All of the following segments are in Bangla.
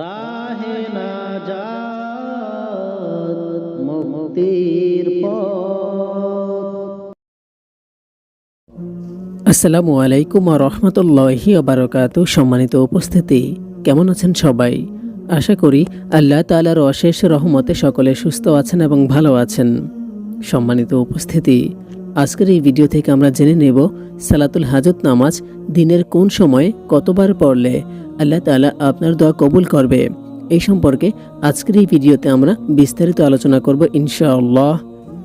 রাহে না মুক্তির আসসালামু আলাইকুম রহমতুল্লাহি আবরকাত সম্মানিত উপস্থিতি, কেমন আছেন সবাই? আশা করি আল্লাহ তালার অশেষ রহমতে সকলে সুস্থ আছেন এবং ভালো আছেন। সম্মানিত উপস্থিতি, আজকের এই ভিডিও থেকে আমরা জেনে নেব সালাতুল হাজত নামাজ দিনের কোন সময়ে কতবার পড়লে আল্লাহ তালা আপনার দোয়া কবুল করবে। এই সম্পর্কে আজকের এই ভিডিওতে আমরা বিস্তারিত আলোচনা করব ইনশাআল্লাহ।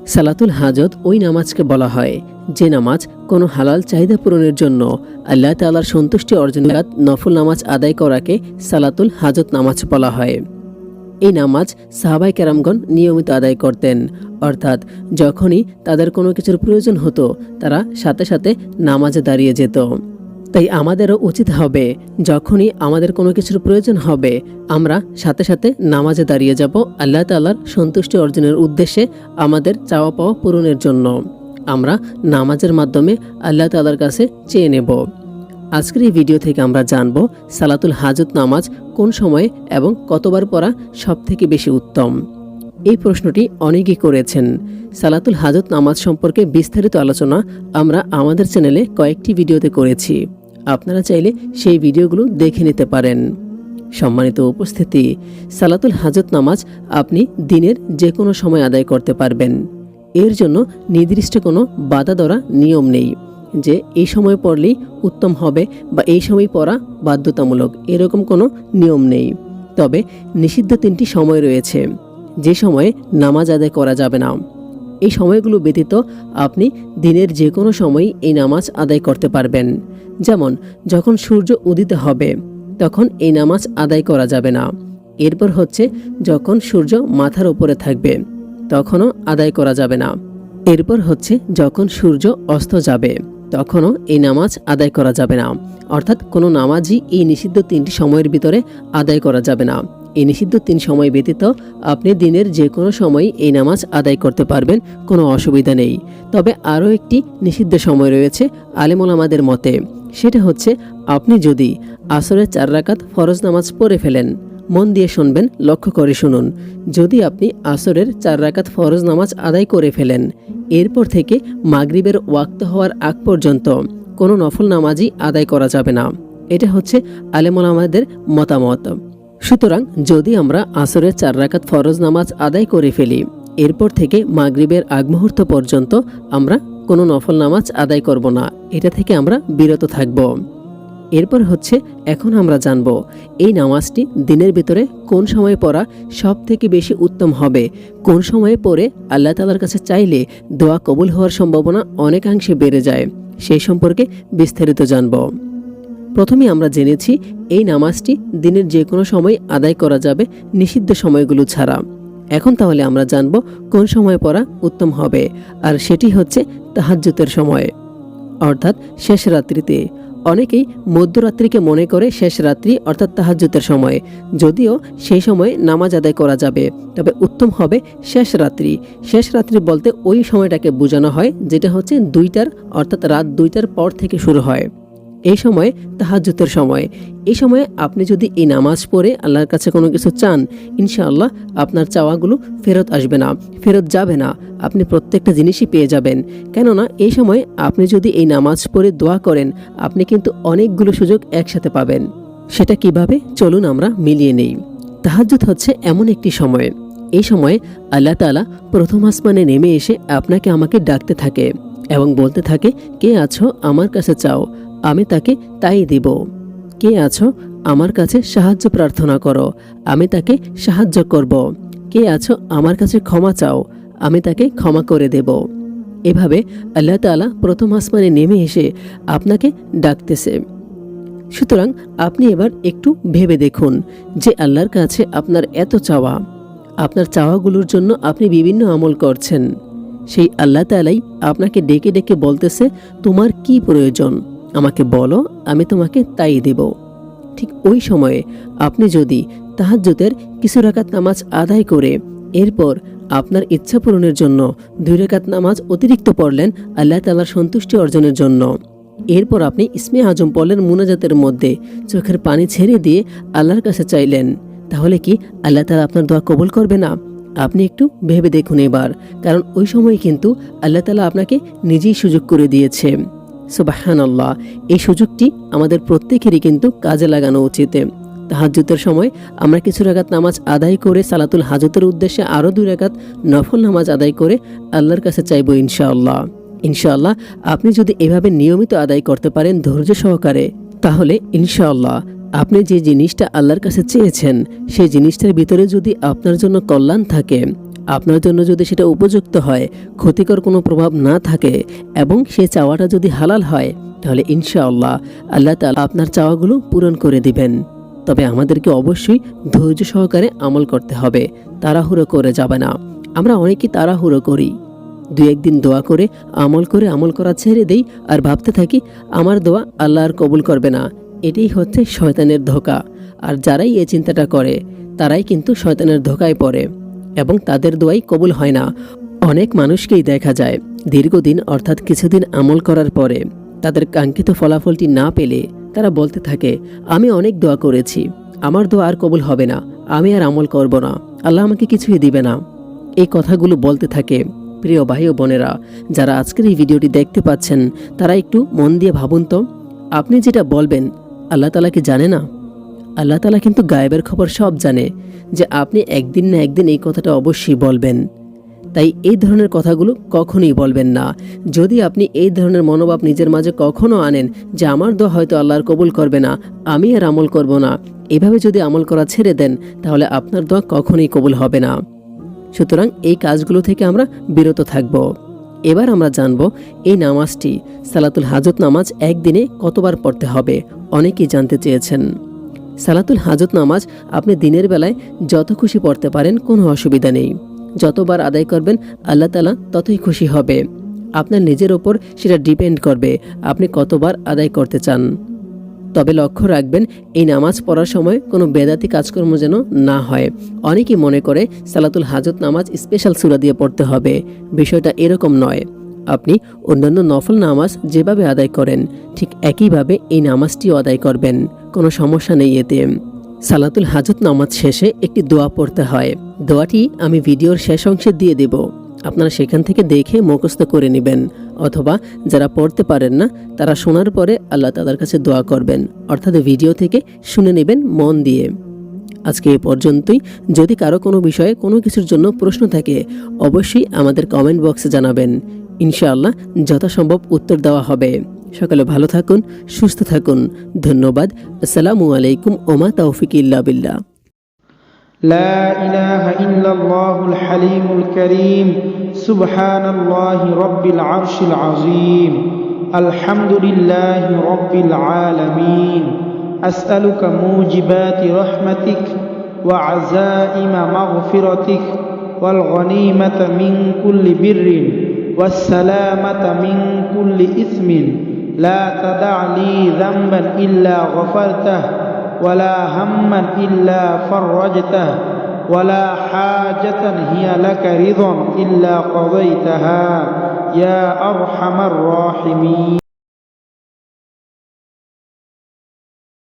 সালাতুল হাজত ওই নামাজকে বলা হয়। যে নামাজ কোনো হালাল চাহিদা পূরণের জন্য আল্লাহ তালার সন্তুষ্টি অর্জনের নফল নামাজ আদায় করাকে সালাতুল হাজত নামাজ বলা হয়। এই নামাজ সাহাবাই কেরামগণ নিয়মিত আদায় করতেন। অর্থাৎ যখনই তাদের কোনো কিছুর প্রয়োজন হতো, তারা সাথে সাথে নামাজে দাঁড়িয়ে যেত। তাই আমাদেরও উচিত হবে, যখনই আমাদের কোনো কিছুর প্রয়োজন হবে, আমরা সাথে সাথে নামাজে দাঁড়িয়ে যাব আল্লাহ তাল্লার সন্তুষ্টি অর্জনের উদ্দেশ্যে আমাদের চাওয়া পাওয়া পূরণের জন্য। আমরা নামাজের মাধ্যমে আল্লাহ তাল্লার কাছে চেয়ে নেব। আজকের এই ভিডিও থেকে আমরা জানব সালাতুল হাজত নামাজ কোন সময়ে এবং কতবার পড়া সব থেকে বেশি উত্তম। এই প্রশ্নটি অনেকেই করেছেন। সালাতুল হাজত নামাজ সম্পর্কে বিস্তারিত আলোচনা আমরা আমাদের চ্যানেলে কয়েকটি ভিডিওতে করেছি। আপনারা চাইলে সেই ভিডিওগুলো দেখে নিতে পারেন। সম্মানিত উপস্থিতি, সালাতুল হাজত নামাজ আপনি দিনের যে কোনো সময় আদায় করতে পারবেন। এর জন্য নির্দিষ্ট কোনো বাধা ধরা নিয়ম নেই যে এই সময় পড়লেই উত্তম হবে বা এই সময় পড়া বাধ্যতামূলক, এরকম কোনো নিয়ম নেই। তবে নিষিদ্ধ তিনটি সময় রয়েছে। যে সময়ে নামাজ আদায় করা যাবে না। এই সময়গুলো ব্যতীত আপনি দিনের যে কোনো সময়ই এই নামাজ আদায় করতে পারবেন। যেমন, যখন সূর্য উদিত হবে, তখন এই নামাজ আদায় করা যাবে না। এরপর হচ্ছে, যখন সূর্য মাথার উপরে থাকবে, তখনও আদায় করা যাবে না। এরপর হচ্ছে, যখন সূর্য অস্ত যাবে, তখনও এই নামাজ আদায় করা যাবে না। অর্থাৎ কোনো নামাজই এই নিষিদ্ধ তিনটি সময়ের ভিতরে আদায় করা যাবে না। এই নিষিদ্ধ তিন সময় ব্যতীত আপনি দিনের যে কোনো সময় এই নামাজ আদায় করতে পারবেন, কোনো অসুবিধা নেই। তবে আরও একটি নিষিদ্ধ সময় রয়েছে আলেমুল আমাদের মতে। সেটা হচ্ছে আপনি যদি আসরের চার রাকাত ফরজ নামাজ পড়ে ফেলেন, মন দিয়ে শুনবেন, লক্ষ্য করে শুনুন। যদি আপনি আসরের চার রাকাত ফরজ নামাজ আদায় করে ফেলেন, এরপর থেকে মাগরিবের ওয়াক্ত হওয়ার আগ পর্যন্ত কোনো নফল নামাজই আদায় করা যাবে না। এটা হচ্ছে আলেমুল আমাদের মতামত। সুতরাং যদি আমরা আসরের চার রাকাত ফরজ নামাজ আদায় করে ফেলি, এরপর থেকে মাগরিবের আগ মুহূর্ত পর্যন্ত আমরা কোনো নফল নামাজ আদায় করব না, এটা থেকে আমরা বিরত থাকব। এরপর হচ্ছে, এখন আমরা জানব, এই নামাজটি দিনের ভিতরে কোন সময়ে পড়া সব থেকে বেশি উত্তম হবে, কোন সময়ে পড়ে আল্লাহ তালার কাছে চাইলে দোয়া কবুল হওয়ার সম্ভাবনা অনেকাংশে বেড়ে যায় সেই সম্পর্কে বিস্তারিত জানব। প্রথমে আমরা জেনেছি এই নামাজটি দিনের যে কোনো সময় আদায় করা যাবে নিষিদ্ধ সময়গুলো ছাড়া। এখন তাহলে আমরা জানব কোন সময় পড়া উত্তম হবে, আর সেটি হচ্ছে তাহাজ্জুতের সময়। অর্থাৎ শেষ রাত্রিতে। অনেকেই মধ্যরাত্রিকে মনে করে শেষ রাত্রি, অর্থাৎ তাহাজ্জুতের সময়। যদিও সেই সময় নামাজ আদায় করা যাবে, তবে উত্তম হবে শেষ রাত্রি। শেষ রাত্রি বলতে ওই সময়টাকে বোঝানো হয়, যেটা হচ্ছে দুইটার, অর্থাৎ রাত দুইটার পর থেকে শুরু হয়। এই সময় তাহাজ্জুতের সময়। এই সময়ে আপনি যদি এই নামাজ পড়ে আল্লাহর কাছে কোনো কিছু চান, ইনশাআল্লাহ আপনার চাওয়াগুলো ফেরত আসবে না, ফেরত যাবে না, আপনি প্রত্যেকটা জিনিসই পেয়ে যাবেন। কেননা এই সময় আপনি যদি এই নামাজ পড়ে দোয়া করেন, আপনি কিন্তু অনেকগুলো সুযোগ একসাথে পাবেন। সেটা কীভাবে? চলুন আমরা মিলিয়ে নেই। তাহাজ্জুদ হচ্ছে এমন একটি সময়। এই সময়ে আল্লাহ তালা প্রথম আসমানে নেমে এসে আপনাকে আমাকে ডাকতে থাকে এবং বলতে থাকে, কে আছো? আমার কাছে চাও। আমি তাকে তাই দিব। কে আছো? আমার কাছে সাহায্য প্রার্থনা করো। আমি তাকে সাহায্য করব। কে আছো? আমার কাছে ক্ষমা চাও। আমি তাকে ক্ষমা করে দেব। এভাবে আল্লাহ তাআলা প্রথম আসমানে নেমে এসে আপনাকে ডাকতেছে। সুতরাং আপনি এবার একটু ভেবে দেখুন যে আল্লাহর কাছে আপনার এত চাওয়া। আপনার চাওয়াগুলোর জন্য আপনি বিভিন্ন আমল করছেন। সেই আল্লাহ তালাই আপনাকে ডেকে ডেকে বলতেছে, তোমার কি প্রয়োজন? আমাকে বলো, আমি তোমাকে তাই দেব। ঠিক ওই সময়ে আপনি যদি তাহাজ্জুদের কিছু রাকাত নামাজ আদায় করে, এরপর আপনার ইচ্ছা পূরণের জন্য দুই রেখাত নামাজ অতিরিক্ত পড়লেন আল্লাহ তালার সন্তুষ্টি অর্জনের জন্য। এরপর আপনি ইসমে আজম পড়লেন মুনাজাতের মধ্যে, চোখের পানি ছেড়ে দিয়ে আল্লাহর কাছে চাইলেন। তাহলে কি আল্লাহ তালা আপনার দোয়া কবুল করবে না? আপনি একটু ভেবে দেখুন এবার, কারণ ওই সময় কিন্তু আল্লাহ তালা আপনাকে নিজেই সুযোগ করে দিয়েছে। সুবাহান আল্লাহ এই সুযোগটি আমাদের প্রত্যেকেরই কিন্তু কাজে লাগানো উচিত। তাহাজ্জুতের সময় আমরা কিছু রাকাত নামাজ আদায় করে সালাতুল হাজতের উদ্দেশ্যে আরও দুই রাকাত নফল নামাজ আদায় করে আল্লাহর কাছে চাইব ইনশাআল্লাহ। ইনশাআল্লাহ, আপনি যদি এভাবে নিয়মিত আদায় করতে পারেন ধৈর্য সহকারে, তাহলে ইনশাআল্লাহ আপনি যে জিনিসটা আল্লাহর কাছে চেয়েছেন, সেই জিনিসটার ভিতরে যদি আপনার জন্য কল্যাণ থাকে আপনার জন্য যদি সেটা উপযুক্ত হয়, ক্ষতিকর কোনো প্রভাব না থাকে, এবং সে চাওয়াটা যদি হালাল হয়, তাহলে ইনশাআল্লাহ আল্লাহ তাআলা আপনার চাওয়াগুলো পূরণ করে দিবেন। তবে আমাদেরকে অবশ্যই ধৈর্য সহকারে আমল করতে হবে, তাড়াহুড়ো করে যাবে না। আমরা অনেকেই তাড়াহুড়ো করি। দু একদিন দোয়া করে, আমল করে আমল করা ছেড়ে দেই আর ভাবতে থাকি, আমার দোয়া আল্লাহ আর কবুল করবে না। এটাই হচ্ছে শয়তানের ধোকা। আর যারাই এই চিন্তাটা করে, তারাই কিন্তু শয়তানের ধোকায় পড়ে। এবং তাদের দোয়াই কবুল হয় না। অনেক মানুষকেই দেখা যায়, দীর্ঘদিন অর্থাৎ কিছুদিন আমল করার পরে তাদের কাঙ্ক্ষিত ফলাফলটি না পেলে তারা বলতে থাকে, আমি অনেক দোয়া করেছি, আমার দোয়া আর কবুল হবে না, আমি আর আমল করব না, আল্লাহ আমাকে কিছুই দিবে না। এই কথাগুলো বলতে থাকে প্রিয় ভাই ও বোনেরা, যারা আজকের এই ভিডিওটি দেখতে পাচ্ছেন, তারা একটু মন দিয়ে ভাবুন তো, আপনি যেটা বলবেন, আল্লাহ তালা কি জানে না? আল্লাহ তালা কিন্তু গায়েবের খবর সব জানে যে আপনি একদিন না একদিন এই কথাটা অবশ্যই বলবেন। তাই এই ধরনের কথাগুলো কখনোই বলবেন না। যদি আপনি এই ধরনের মনোভাব নিজের মাঝে কখনো আনেন যে আমার দোয়া হয়তো আল্লাহর কবুল করবে না, আমি আর আমল করব না, এভাবে যদি আমল করা ছেড়ে দেন, তাহলে আপনার দোয়া কখনোই কবুল হবে না। সুতরাং এই কাজগুলো থেকে আমরা বিরত থাকব। এবার আমরা জানব এই নামাজটি, সালাতুল হাজত নামাজ একদিনে কতবার পড়তে হবে, অনেকেই জানতে চেয়েছেন। সালাতুল হাজত নামাজ আপনি দিনের বেলায় যত খুশি পড়তে পারেন, কোনো অসুবিধা নেই। যতবার আদায় করবেন, আল্লাহ তালা ততই খুশি হবে। আপনার নিজের ওপর সেটা ডিপেন্ড করবে, আপনি কতবার আদায় করতে চান। তবে লক্ষ্য রাখবেন, এই নামাজ পড়ার সময় কোনো বেদাতি কাজকর্ম যেন না হয়। অনেকেই মনে করে সালাতুল হাজত নামাজ স্পেশাল সুরা দিয়ে পড়তে হবে। বিষয়টা এরকম নয়। আপনি অন্যান্য নফল নামাজ যেভাবে আদায় করেন, ঠিক একইভাবে এই নামাজটিও আদায় করবেন। কোনো সমস্যা নেই এতে। সালাতুল হাজত নামাজ শেষে একটি দোয়া পড়তে হয়। দোয়াটি আমি ভিডিওর শেষ অংশে দিয়ে দেব। আপনারা সেখান থেকে দেখে মুখস্থ করে নেবেন, অথবা যারা পড়তে পারেন না, তারা শোনার পরে আল্লাহ তাদের কাছে দোয়া করবেন, অর্থাৎ ভিডিও থেকে শুনে নেবেন মন দিয়ে। আজকে এ পর্যন্তই। যদি কারও কোনো বিষয়ে কোনো কিছুর জন্য প্রশ্ন থাকে, অবশ্যই আমাদের কমেন্ট বক্সে জানাবেন। ইনশাআল্লাহ যথাসম্ভব উত্তর দেওয়া হবে সকালে ভালো থাকুন সুস্থ থাকুন ধন্যবাদ আসসালামু আলাইকুম ওমা তৌফিক ইল্লা বিল্লাহ لا إله إلا الله الحليم الكريم سبحان الله رب العرش العظيم الحمد لله رب العالمين أسألك موجبات رحمتك وعزائم مغفرتك والغنيمة من كل بر والسلامة من كل إثم. لا تدع لي ذنبا إلا غفرته ولا هما إلا فرجته ولا حاجة هي لك رضا إلا قضيتها. يا أرحم الراحمين.